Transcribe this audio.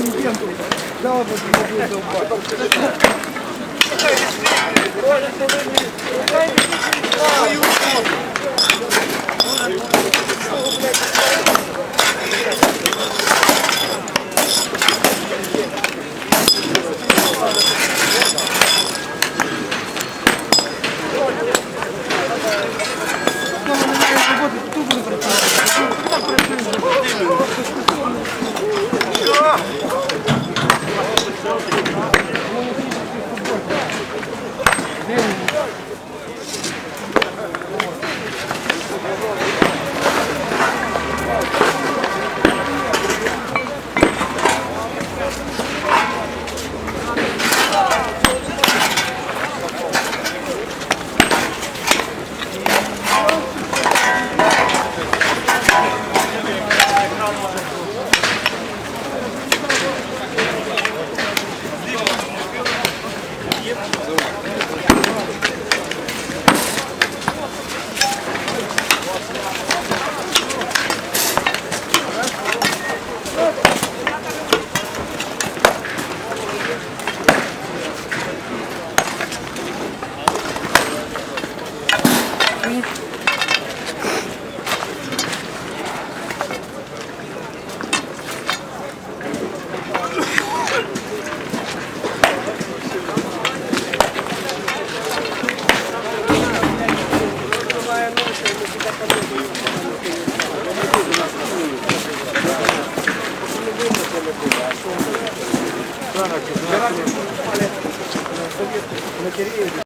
президенту. Жалобу не буду Хто буде працювати? Amen. Так, давайте мы спали совет лотерею.